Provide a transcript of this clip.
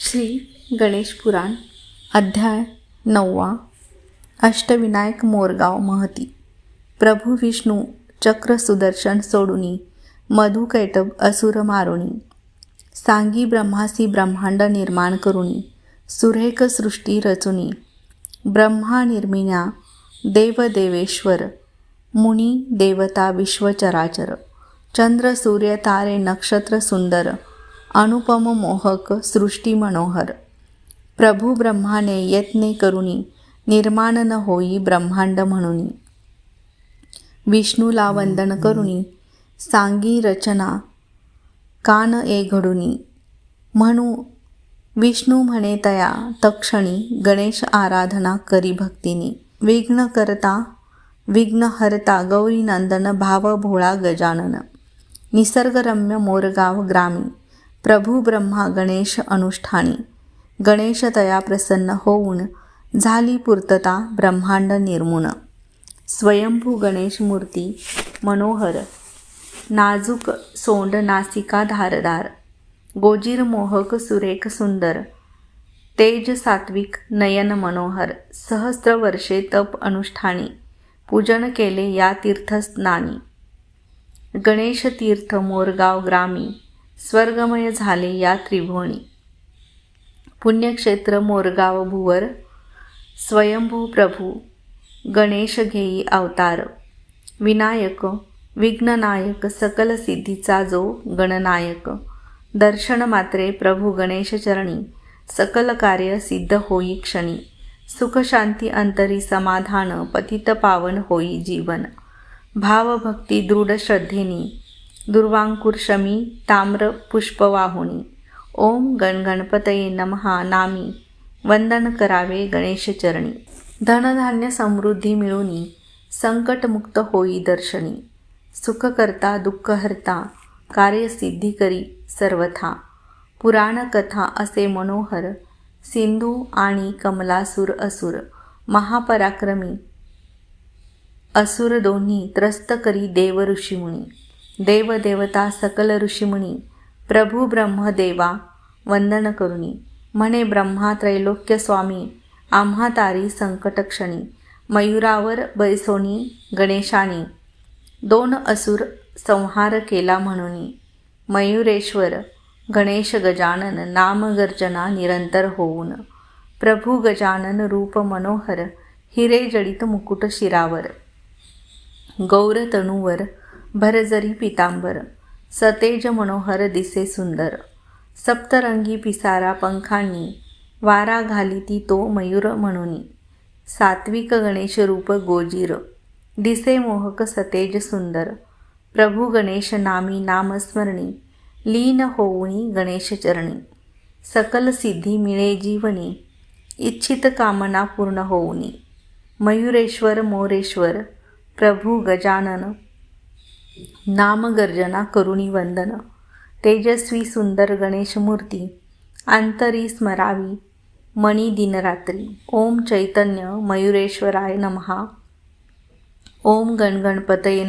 श्री गणेश पुराण अध्याय नववा अष्टविनायक मोरगाव महती. प्रभू विष्णू चक्र सुदर्शन सोडुनी मधु कैटब असुर मारुणी सांगी ब्रह्मासी ब्रह्मांड निर्माण करुणी सुरेख सृष्टी रचुनी. ब्रह्मा निर्मिण्या देवदेवेश्वर मुनी देवता विश्वचराचर. चंद्र सूर्य तारे नक्षत्र सुंदर. अनुपम मोहक सृष्टी मनोहर प्रभू ब्रह्माने यत्ने करुणी निर्माण न होई ब्रह्मांड म्हणुनी विष्णूला वंदन करुणी सांगी रचना कान ए घडुनी म्हणू विष्णू म्हणे तया तक्षणी गणेश आराधना करी भक्तिनी विघ्न करता विघ्न हरता गौरी नंदन भाव भोळा गजानन निसर्गरम्य मोरगाव ग्रामी प्रभू ब्रह्मा गणेश अनुष्ठानी. गणेश तया प्रसन्न होऊन झाली पूर्तता ब्रह्मांड निर्मुन स्वयंभू गणेश मूर्ती मनोहर. नाजूक सोंड नासिका धारदार. गोजीर मोहक सुरेख सुंदर. तेज सात्विक नयन मनोहर. सहस्त्र वर्षे तप अनुष्ठानी. पूजन केले या तीर्थस्नानी. गणेश तीर्थ मोरगाव ग्रामी. स्वर्गमय झाले या त्रिभुवनी. पुण्यक्षेत्र मोरगाव भुवर स्वयंभू प्रभू गणेश घेई अवतार. विनायक विघ्ननायक सकल सिद्धीचा जो गणनायक. दर्शन मात्रे प्रभू गणेश चरणी सकल कार्य सिद्ध होई क्षणी. सुखशांती अंतरी समाधान पतित पावन होई जीवन. भावभक्ती दृढ श्रद्धेनी दुर्वांकुर शमी ताम्र पुष्पवाहुनी। ओम गणगणपतये नमहा नामी। वंदन करावे गणेशचरणी धनधान्य समृद्धी मिळूनी संकटमुक्त होई दर्शनी। सुखकर्ता दुःखहर्ता कार्यसिद्धी करी सर्वथा। पुराणकथा असे मनोहर सिंधू आणि कमलासूर असुर महापराक्रमी असुर दोन्ही त्रस्त करी देव ऋषीमुनी। देवदेवता सकल ऋषीमुनी प्रभू ब्रह्मदेवा वंदन करुणी. म्हणे ब्रह्मा त्रैलोक्य स्वामी आम्हा तारी संकटक्षणी मयुरावर बैसोनी गणेशानी. दोन असुर संहार केला म्हणून. मयुरेश्वर गणेश गजानन नामगर्जना निरंतर होऊन. प्रभू गजानन रूप मनोहर हिरे जडित मुकुट शिरावर. गौरतनुवर भरजरी पितांबर सतेज मनोहर दिसे सुंदर. सप्तरंगी पिसारा पंखांनी वारा घालिती तो मयूर म्हणूनी. सात्विक गणेश रूप गोजीर दिसे मोहक सतेज सुंदर. प्रभू गणेश नामी नामस्मरणी लीन होऊनी गणेश चरणी. सकल सिद्धी मिळे जीवनी इच्छित कामना पूर्ण होऊनी. मयुरेश्वर मोरेश्वर प्रभू गजानन नामगर्जना करुणी वंदन. तेजस्वी सुंदर गणेश मूर्ती. अंतरी स्मरावी. मणी दिनरात्री ओम चैतन्य मयुरेश्वराय नमहा. ओम गणगणपतये